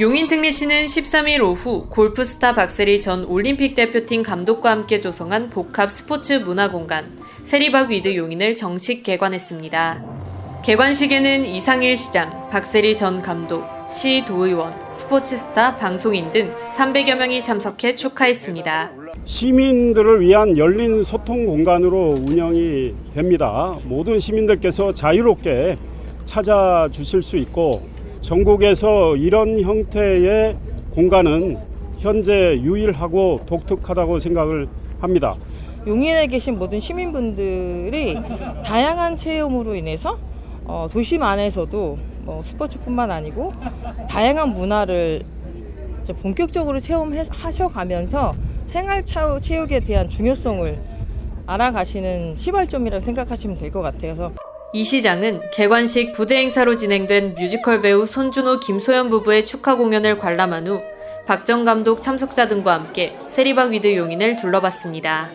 용인 특례시는 13일 오후 골프스타 박세리 전 올림픽 대표팀 감독과 함께 조성한 복합 스포츠 문화공간 세리박 위드 용인을 정식 개관했습니다. 개관식에는 이상일 시장, 박세리 전 감독, 시 도의원, 스포츠스타, 방송인 등 300여 명이 참석해 축하했습니다. 시민들을 위한 열린 소통 공간으로 운영이 됩니다. 모든 시민들께서 자유롭게 찾아주실 수 있고 전국에서 이런 형태의 공간은 현재 유일하고 독특하다고 생각을 합니다. 용인에 계신 모든 시민분들이 다양한 체험으로 인해서 어, 도심 안에서도 뭐 스포츠뿐만 아니고 다양한 문화를 본격적으로 체험하셔가면서 생활 차- 체육에 대한 중요성을 알아가시는 시발점이라고 생각하시면 될 것 같아요. 이 시장은 개관식 부대 행사로 진행된 뮤지컬 배우 손준호 김소연 부부의 축하 공연을 관람한 후 박정 감독 참석자 등과 함께 세리박 위드 용인을 둘러봤습니다.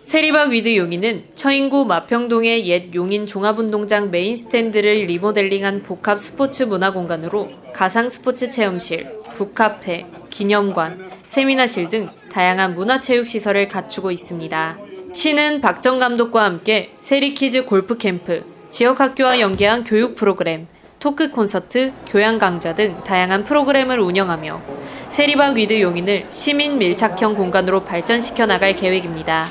세리박 위드 용인은 처인구 마평동의 옛 용인 종합운동장 메인 스탠드를 리모델링한 복합 스포츠 문화 공간으로 가상 스포츠 체험실, 북카페, 기념관, 세미나실 등 다양한 문화체육 시설을 갖추고 있습니다. 시는 박정 감독과 함께 세리키즈 골프 캠프, 지역 학교와 연계한 교육 프로그램, 토크 콘서트, 교양 강좌 등 다양한 프로그램을 운영하며 세리박 위드 용인을 시민 밀착형 공간으로 발전시켜 나갈 계획입니다.